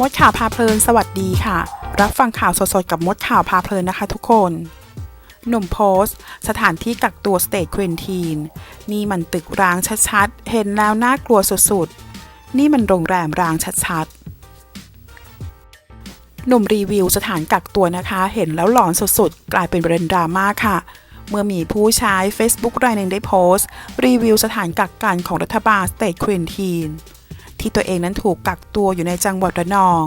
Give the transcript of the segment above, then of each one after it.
มดข่าวพาเพลิน สวัสดีค่ะ รับฟังข่าวสดๆ กับมดข่าวพาเพลินนะคะทุกคน หนุ่มโพสต์ สถานที่กักตัวสเตทควินทีน นี่มันตึกร้างชัดๆ เห็นแล้วน่ากลัวสุดๆ นี่มันโรงแรมร้างชัดๆ หนุ่มรีวิวสถานกักตัวนะคะ เห็นแล้วหลอนสุดๆ กลายเป็นประเด็นดราม่าค่ะเมื่อมีผู้ใช้ Facebook รายหนึ่งได้โพสต์ รีวิวสถานกักกันของรัฐบาลสเตทควินทีน ที่ตัวเองนั้นถูกกักตัวอยู่ในจังหวัดระนอง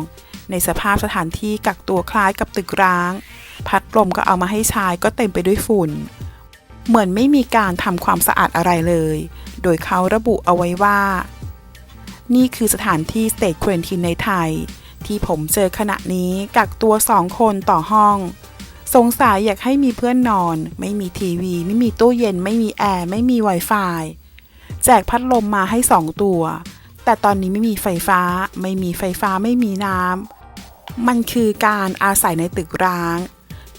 ในสภาพสถานที่กักตัวคล้ายกับตึกร้าง พัดลมก็เอามาให้ใช้ก็เต็มไปด้วยฝุ่น เหมือนไม่มีการทำความสะอาดอะไรเลย โดยเขาระบุเอาไว้ว่า นี่คือสถานที่สเตทควอนทีนในไทย ที่ผมเจอขณะนี้กักตัวสองคนต่อห้องสงสัยอยากให้มีเพื่อนนอน ไม่มีทีวี ไม่มีตู้เย็น ไม่มีแอร์ ไม่มี Wi-Fi แจกพัดลมมาให้สองตัว แต่ตอนนี้ไม่มีไฟฟ้า ไม่มีไฟฟ้าไม่มีน้ำ มันคือการอาศัยในตึกร้าง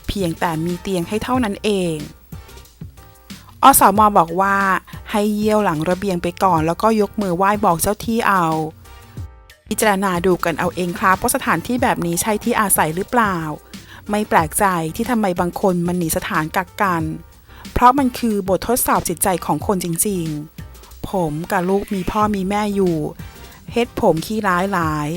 เพียงแต่มีเตียงให้เท่านั้นเอง อสมบอกว่าให้เยี่ยวหลังระเบียงไปก่อน แล้วก็ยกมือไหว้บอกเจ้าที่เอา พิจารณาดูกันเอาเองครับว่าสถานที่แบบนี้ใช่ที่อาศัยหรือเปล่า ไม่แปลกใจที่ทำไมบางคนมันหนีสถานกักกัน เพราะมันคือบททดสอบจิตใจของคนจริง ๆ ผมกับลูกมีพ่อมีแม่อยู่เฮ็ดผมขี้ร้ายหลาย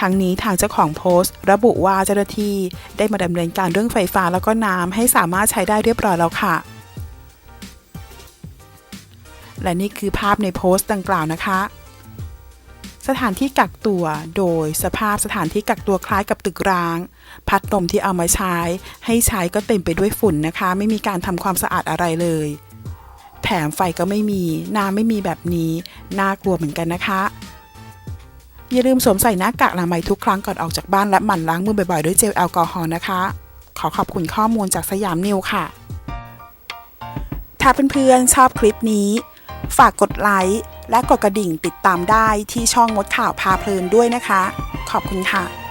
ทั้งนี้ทางเจ้าของโพสต์ ระบุว่าเจ้าหน้าที่ได้มาดำเนินการเรื่องไฟฟ้าแล้วก็น้ำให้สามารถใช้ได้เรียบร้อยแล้วค่ะ และนี่คือภาพในโพสต์ดังกล่าวนะคะ สถานที่กักตัวโดยสภาพสถานที่กักตัวคล้ายกับตึกร้าง พัดลมที่เอามาใช้ ให้ใช้ก็เต็มไปด้วยฝุ่นนะคะ ไม่มีการทำความสะอาดอะไรเลย แถมไฟก็ไม่มี น้ำไม่มีแบบนี้ น่ากลัวเหมือนกันนะคะ อย่าลืมสวมใส่หน้ากากอนามัยทุกครั้งก่อนออกจากบ้านและหมั่นล้างมือบ่อยๆ ด้วยเจลแอลกอฮอล์นะคะ ขอขอบคุณข้อมูลจากสยามนิวค่ะ ถ้าเพื่อนๆชอบคลิปนี้ ฝากกดไลค์และกดกระดิ่งติดตามได้ที่ช่องมดข่าวพาเพลินด้วยนะคะ ขอบคุณค่ะ